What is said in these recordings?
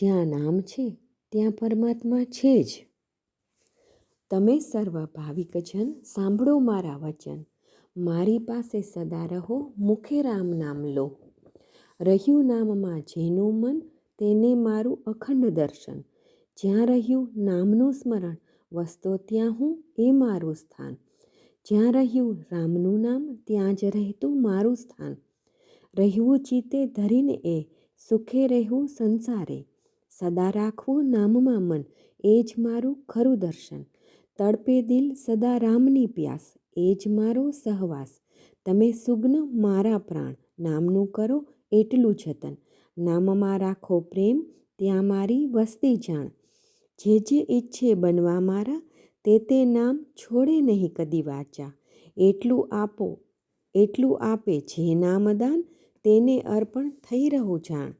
જ્યાં નામ છે, ત્યાં પરમાત્મા છે જ. તમે સર્વ ભાવિકજન સાંભળો મારા વચન. મારી પાસે સદા રહો, મુખે રામ નામ લો. રહ્યું નામમાં જેનું મન, તેને મારું અખંડ દર્શન. જ્યાં રહ્યું નામનું સ્મરણ, વસતો ત્યાં હું, એ મારું સ્થાન. જ્યાં રહ્યું રામનું નામ, ત્યાં જ રહેતું મારું સ્થાન. રહેવું ચિત્તે ધરીને એ, સુખે રહેવું સંસારે. સદા રાખવું નામમાં મન, એ જ મારું ખરું દર્શન. તડપે દિલ સદા રામની પ્યાસ, એ જ મારો સહવાસ. તમે સુગ્ન મારા પ્રાણ, નામનું કરો એટલું જતન. નામમાં રાખો પ્રેમ, ત્યાં મારી વસ્તી જાણ. જે જે ઈચ્છે બનવા મારા, તે તે નામ છોડે નહીં કદી વાચા. એટલું આપો, એટલું આપે જે નામદાન તેને અર્પણ થઈ રહું જાણ.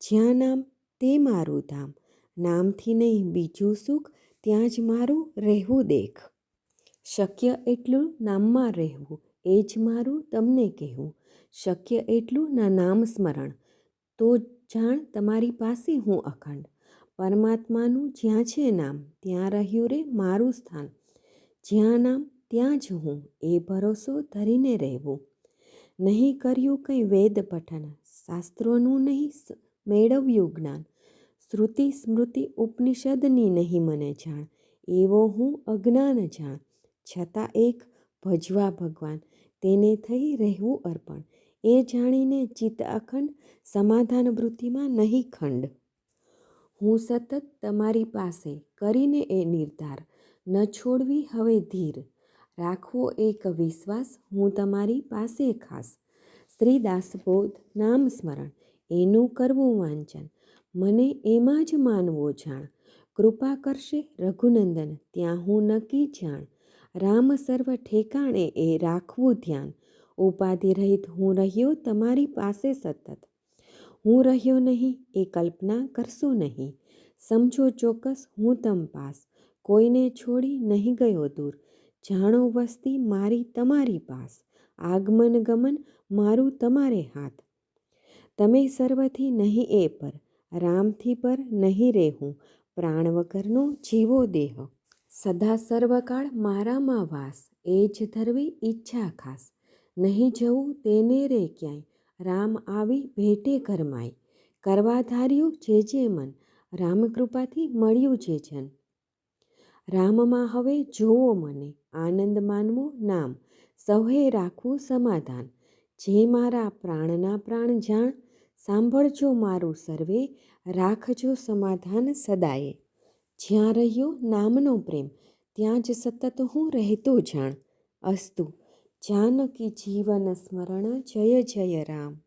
જ્યાં નામ તે મારું ધામ. નામથી નહીં, બીજું સુખ, ત્યાં જ મારું રહેવું દેખ. શક્ય એટલું નામમાં રહેવું, એ જ મારું તમને કહેવું. શક્ય એટલું ના નામ સ્મરણ, તો જાણ તમારી પાસે હું અખંડ. પરમાત્માનું જ્યાં છે નામ, ત્યાં રહ્યું રે મારું સ્થાન. જ્યાં નામ, ત્યાં જ હું, એ ભરોસો ધરીને રહેવું. નહીં કર્યું કંઈ વેદ પઠન, શાસ્ત્રોનું નહીં મેળવ્યું જ્ઞાન. શ્રુતિ સ્મૃતિ ઉપનિષદની નહીં મને જાણ, એવો હું અજ્ઞાન જાણ. છતાં એક ભજવા ભગવાન, તેને થઈ રહેવું અર્પણ. એ જાણીને ચિત્ત અખંડ, સમાધાન વૃત્તિમાં નહીં ખંડ. હું સતત તમારી પાસે કરીને એ નિર્ધાર, ન છોડવી હવે ધીર. રાખવો એક વિશ્વાસ હું તમારી પાસે ખાસ. શ્રીદાસ બોધ નામ સ્મરણ. એનું કરવું વાંચન. મને એમાં જ માનવો જાણ. કૃપા કરશે રઘુનંદન, ત્યાં હું નક્કી જાણ. રામ સર્વ ઠેકાણે એ રાખવું ધ્યાન. ઉપાધિ રહિત હું રહ્યો તમારી પાસે સતત. હું રહ્યો નહીં, એ કલ્પના કરશો નહીં. સમજો ચોક્કસ હું તમ પાસ. કોઈને છોડી નહીં ગયો દૂર. જાણો વસ્તી મારી તમારી પાસ. આગમન ગમન મારું તમારે હાથ. તમે સર્વથી નહીં એ પર, રામથી પર નહીં રહેવું, પ્રાણ વગરનો જેવો દેહ. સદા સર્વકાળ મારામાં વાસ, એ જ ધરવી ઈચ્છા ખાસ. નહીં જવું તેને રે ક્યાંય, રામ આવી ભેટે ઘરમાય. કરવા ધાર્યું જે જે મન, રામકૃપાથી મળ્યું જે જન. રામમાં હવે જોવો મને, આનંદ માનવો નામ, સૌએ રાખવું સમાધાન. જે મારા પ્રાણના પ્રાણ જાણ, સાંભળજો મારું સર્વે, રાખજો સમાધાન સદાયે. જ્યાં રહ્યો નામનો પ્રેમ, ત્યાં જ સતત હું રહેતો જાણ. અસ્તુ, જાનકી જીવન સ્મરણ, જય જય રામ.